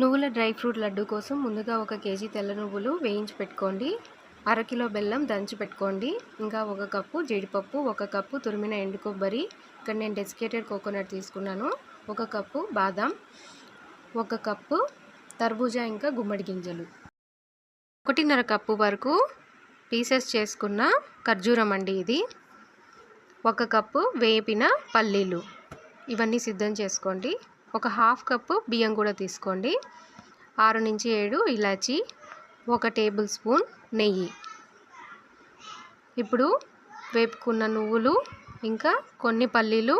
నువ్వుల dry fruit laddu కోసం ముందుగా ఒక కేజీ తెల్ల నువ్వులు వేయించి పెట్టుకోండి. అరకిలో బెల్లం దంచి పెట్టుకోండి. ఇంకా ఒక కప్పు జీడిపప్పు ఒక కప్పు తురిమిన ఎండు కొబ్బరి ఇక్కడ నేను డెసికేటెడ్ కోకోనట్ తీసుకున్నాను. ఒక కప్పు బాదం ఒక కప్పు తర్బూజా ఇంకా గుమ్మడి గింజలు. ఒకటిన్నర కప్పు వరకు పీసెస్ చేసుకున్న ఖర్జూరం అండి ఇది. ఒక కప్పు వేపిన పల్లీలు. ఇవన్నీ సిద్ధం చేసుకోండి. ఒక హాఫ్ కప్పు బియ్యం కూడా తీసుకోండి. ఆరు నుంచి ఏడు ఇలాచి ఒక టేబుల్ స్పూన్ నెయ్యి. ఇప్పుడు వేపుకున్న నువ్వులు ఇంకా కొన్ని పల్లీలు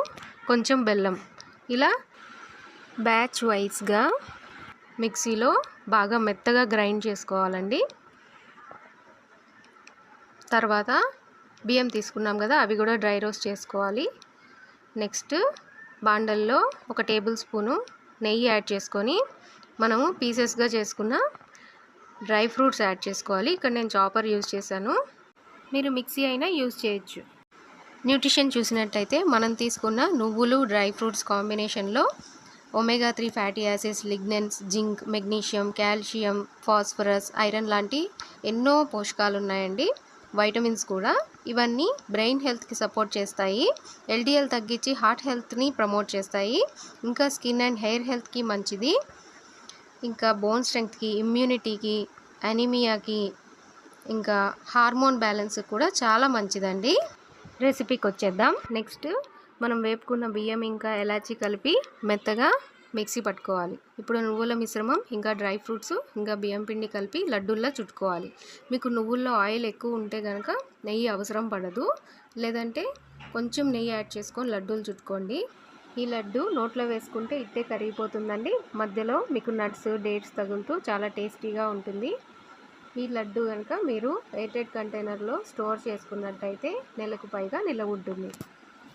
కొంచెం బెల్లం. ఇలా బ్యాచ్ వైజ్గా మిక్సీలో బాగా మెత్తగా గ్రైండ్ చేసుకోవాలండి. తర్వాత బియ్యం తీసుకున్నాం కదా అవి కూడా డ్రై రోస్ట్ చేసుకోవాలి. నెక్స్ట్ బాండల్లో ఒక టేబుల్ స్పూను నెయ్యి యాడ్ చేసుకొని మనము పీసెస్గా చేసుకున్న డ్రై ఫ్రూట్స్ యాడ్ చేసుకోవాలి. ఇక్కడ నేను చాపర్ యూజ్ చేశాను. మీరు మిక్సీ అయినా యూజ్ చేయొచ్చు. న్యూట్రిషన్ చూసినట్టయితే మనం తీసుకున్న నువ్వులు డ్రై ఫ్రూట్స్ కాంబినేషన్లో omega three fatty acids lignans zinc magnesium calcium phosphorus iron లాంటి ఎన్నో పోషకాలు ఉన్నాయండి వైటమిన్స్ కూడా ఇవన్నీ బ్రెయిన్ హెల్త్కి సపోర్ట్ చేస్తాయి. ఎల్డిఎల్ తగ్గించి హార్ట్ హెల్త్ని ప్రమోట్ చేస్తాయి. ఇంకా స్కిన్ అండ్ హెయిర్ హెల్త్కి మంచిది. ఇంకా బోన్ స్ట్రెంగ్త్కి ఇమ్యూనిటీకి అనీమియాకి ఇంకా హార్మోన్ బ్యాలెన్స్ కూడా చాలా మంచిదండి. రెసిపీకి వచ్చేద్దాం. నెక్స్ట్ మనం వేపుకున్న బియ్యం ఇంకా ఎలాచి కలిపి మెత్తగా మిక్సీ పట్టుకోవాలి. ఇప్పుడు నువ్వుల మిశ్రమం ఇంకా డ్రై ఫ్రూట్స్ ఇంకా బియ్యం పిండి కలిపి లడ్డూల్లో చుట్టుకోవాలి. మీకు నువ్వుల్లో ఆయిల్ ఎక్కువ ఉంటే కనుక నెయ్యి అవసరం పడదు. లేదంటే కొంచెం నెయ్యి యాడ్ చేసుకొని లడ్డూలు చుట్టుకోండి. ఈ లడ్డు నోట్లో వేసుకుంటే ఇట్టే కరిగిపోతుందండి. మధ్యలో మీకు నట్స్ డేట్స్ తగులుతూ చాలా టేస్టీగా ఉంటుంది. ఈ లడ్డు కనుక మీరు ఎయిటెడ్ కంటైనర్లో స్టోర్ చేసుకున్నట్టయితే నెలకు పైగా నిలవ ఉంటుంది.